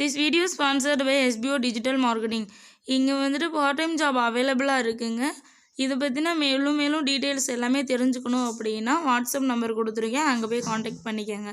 This video sponsored by SBO digital marketing இங்கே வந்துட்டு part time job அவைலபிளாக இருக்குங்க. இதை பற்றின மேலும் மேலும் டீட்டெயில்ஸ் எல்லாமே தெரிஞ்சுக்கணும் அப்படின்னா வாட்ஸ்அப் நம்பர் கொடுத்துருக்கேன் அங்கே போய் காண்டாக்ட் பண்ணிக்கோங்க.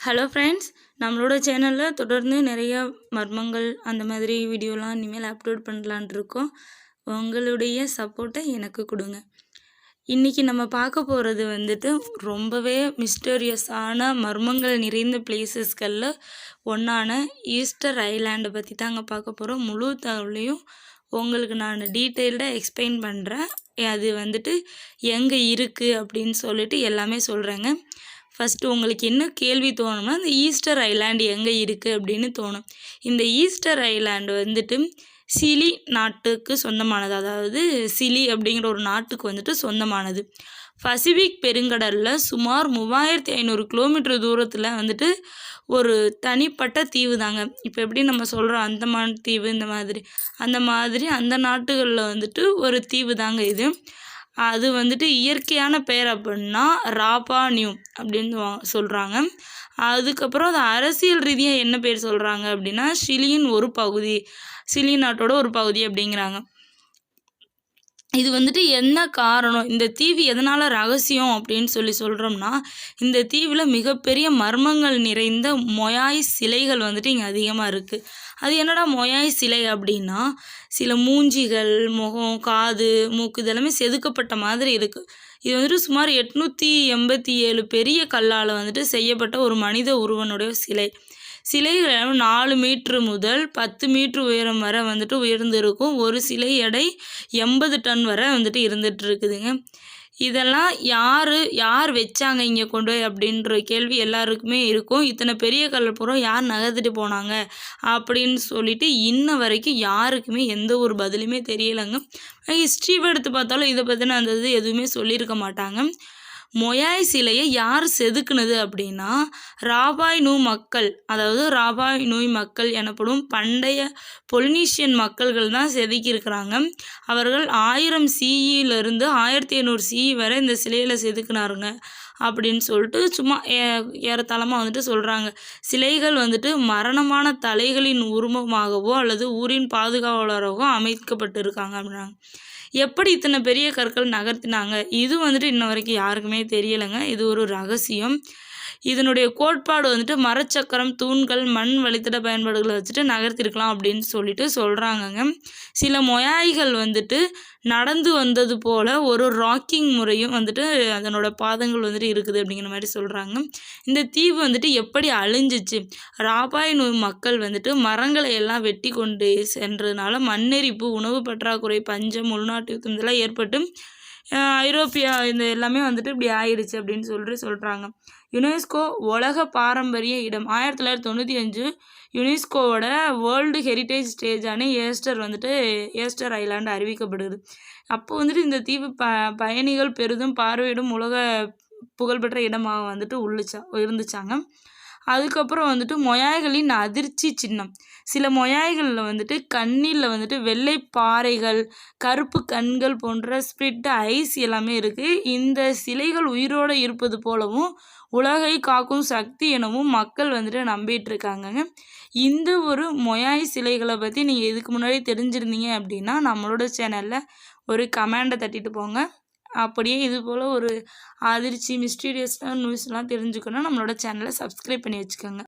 ஹலோ ஃப்ரெண்ட்ஸ் நம்மளோட சேனலில் தொடர்ந்து நிறைய மர்மங்கள் அந்த மாதிரி வீடியோலாம் இனிமேல் அப்லோட் பண்ணலான் இருக்கோம். உங்களுடைய சப்போர்ட்டை எனக்கு கொடுங்க. இன்றைக்கி நம்ம பார்க்க போகிறது வந்துட்டு ரொம்பவே மிஸ்டீரியஸான மர்மங்கள் நிறைந்த பிளேசஸ்களில் ஒன்றான ஈஸ்டர் ஐலாண்டை பற்றி தாங்க பார்க்க போகிறோம் முழு தகவலையும் உங்களுக்கு நான் டீட்டெயில்டாக எக்ஸ்பிளைன் பண்ணுறேன் அது வந்துட்டு எங்கே இருக்குது அப்படின்னு சொல்லிட்டு எல்லாமே சொல்கிறேங்க ஃபஸ்ட்டு உங்களுக்கு என்ன கேள்வி தோணும்னா இந்த ஈஸ்டர் ஐலாண்டு எங்கே இருக்குது அப்படின்னு தோணும். இந்த ஈஸ்டர் ஐலாண்டு வந்துட்டு சிலி நாட்டுக்கு சொந்தமானது. அதாவது சிலி அப்படிங்கிற ஒரு நாட்டுக்கு வந்துட்டு சொந்தமானது. பசிபிக் பெருங்கடலில் சுமார் மூவாயிரத்தி ஐநூறு கிலோமீட்டர் தூரத்தில் வந்துட்டு ஒரு தனிப்பட்ட தீவு தாங்க இப்போ எப்படி நம்ம சொல்கிறோம் அந்தமான் தீவு இந்த மாதிரி. அந்த மாதிரி அந்த நாட்டுகளில் வந்துட்டு ஒரு தீவு தாங்க இது. அது வந்துட்டு இயற்கையான பெயர் அப்படின்னா ராபா நியூ அப்படின்னு வா- சொல்கிறாங்க அதுக்கப்புறம் அது அரசியல் ரீதியாக என்ன பேர் சொல்கிறாங்க அப்படின்னா சிலியின் ஒரு பகுதி சிலி நாட்டோட ஒரு பகுதி அப்படிங்கிறாங்க. இது வந்துட்டு என்ன காரணம்? இந்த தீவு எதனால் ரகசியம் அப்படின்னு சொல்லி சொல்கிறோம்னா இந்த தீவில் மிகப்பெரிய மர்மங்கள் நிறைந்த மொயாய் சிலைகள் வந்துட்டு இங்கே அதிகமாக இருக்குது அது என்னடா மொயாய் சிலை அப்படின்னா சில மூஞ்சிகள் முகம் காது மூக்கு இதெல்லாமே செதுக்கப்பட்ட மாதிரி இருக்குது இது வந்துட்டு சுமார் எட்நூற்றி எண்பத்தி ஏழு பெரிய கல்லால் வந்துட்டு செய்யப்பட்ட ஒரு மனித உருவனுடைய சிலை. சிலைகள் நாலு மீட்ரு முதல் பத்து மீட்ரு உயரம் வரை வந்துட்டு உயர்ந்து இருக்கும் ஒரு சிலை எடை எண்பது டன் வரை வந்துட்டு இருந்துட்டு இருக்குதுங்க இதெல்லாம் யார் யார் வச்சாங்க இங்கே கொண்டு போய் அப்படின்ற கேள்வி எல்லாருக்குமே இருக்கும். இத்தனை பெரிய கல்புரம் யார் நகர்த்திட்டு போனாங்க அப்படின்னு சொல்லிட்டு இன்ன வரைக்கும் யாருக்குமே எந்த ஒரு பதிலுமே தெரியலைங்க. ஹிஸ்ட்ரி எடுத்து பார்த்தாலும் இதை பற்றின அந்த இது எதுவுமே சொல்லியிருக்க மாட்டாங்க. மொயாய் சிலையை யார் செதுக்குனது அப்படின்னா ராபாய் நூ மக்கள். அதாவது ராபாய் நூய் மக்கள் எனப்படும் பண்டைய பொலினீஷியன் மக்கள்கள் தான் செதுக்கியிருக்கிறாங்க. அவர்கள் ஆயிரம் சிஇலேருந்து ஆயிரத்தி ஐநூறு சிஇ வரை இந்த சிலையில் செதுக்குனாருங்க அப்படின்னு சொல்லிட்டு சும்மா ஏ ஏறத்தாழமாக வந்துட்டு சொல்கிறாங்க சிலைகள் வந்துட்டு மரணமான தலைகளின் உருவமாகவோ அல்லது ஊரின் பாதுகாவலராகவோ அமைக்கப்பட்டிருக்காங்க அப்படின்னாங்க எப்படி இத்தனை பெரிய கற்கள் நகர்த்தினாங்க? இது வந்துட்டு இன்ன வரைக்கும் யாருக்குமே தெரியலைங்க. இது ஒரு ரகசியம். இதனுடைய கோட்பாடு வந்துட்டு மரச்சக்கரம் தூண்கள் மண் வழித்தட பயன்பாடுகளை வச்சுட்டு நகர்த்திருக்கலாம் அப்படின்னு சொல்லிட்டு சொல்கிறாங்கங்க சில மொயாய்கள் வந்துட்டு நடந்து வந்தது போல் ஒரு ராக்கிங் முறையும் வந்துட்டு அதனோட பாதங்கள் வந்துட்டு இருக்குது அப்படிங்கிற மாதிரி சொல்கிறாங்க இந்த தீவு வந்துட்டு எப்படி அழிஞ்சிச்சு? ராபாய் நோய் மக்கள் வந்துட்டு மரங்களை எல்லாம் வெட்டி கொண்டு சென்றதுனால மண்ணெரிப்பு உணவு பற்றாக்குறை பஞ்சம் உள்நாட்டு யுத்தம் இதெல்லாம் ஏற்பட்டு ஐரோப்பியா இந்த எல்லாமே வந்துட்டு இப்படி ஆயிடுச்சு அப்படின்னு சொல்லிட்டு சொல்கிறாங்க யுனெஸ்கோ உலக பாரம்பரிய இடம். ஆயிரத்தி தொள்ளாயிரத்தி தொண்ணூற்றி அஞ்சு யுனெஸ்கோவோட வேர்ல்டு ஹெரிட்டேஜ் ஸ்டேஜான ஏஸ்டர் வந்துட்டு ஏஸ்டர் ஐலாண்டு அறிவிக்கப்படுது. அப்போ வந்துட்டு இந்த தீவு ப பயணிகள் பெரிதும் பார்வையிடும் உலக புகழ்பெற்ற இடமாக வந்துட்டு உள்ளுச்சா இருந்துச்சாங்க. அதுக்கப்புறம் வந்துட்டு மொயாய்களின் அதிர்ச்சி சின்னம். சில மொயாய்களில் வந்துட்டு கண்ணில் வந்துட்டு வெள்ளை பாறைகள் கருப்பு கண்கள் போன்ற ஸ்பிரிட் ஐஸ் எல்லாமே இருக்குது இந்த சிலைகள் உயிரோடு இருப்பது போலவும் உலகை காக்கும் சக்தி எனவும் மக்கள் வந்துட்டு நம்பிட்டு இருக்காங்கங்க இந்த ஒரு மொயாய் சிலைகளை பற்றி நீங்கள் இதுக்கு முன்னாடி தெரிஞ்சிருந்தீங்க அப்படின்னா நம்மளோட சேனலில் ஒரு கமெண்டை தட்டிட்டு போங்க. அப்படியே இது போல் ஒரு அதிர்ச்சி மிஸ்டீரியஸான நியூஸ்லாம் தெரிஞ்சுக்கணும் நம்மளோட சேனலை சப்ஸ்கிரைப் பண்ணி வச்சுக்கோங்க.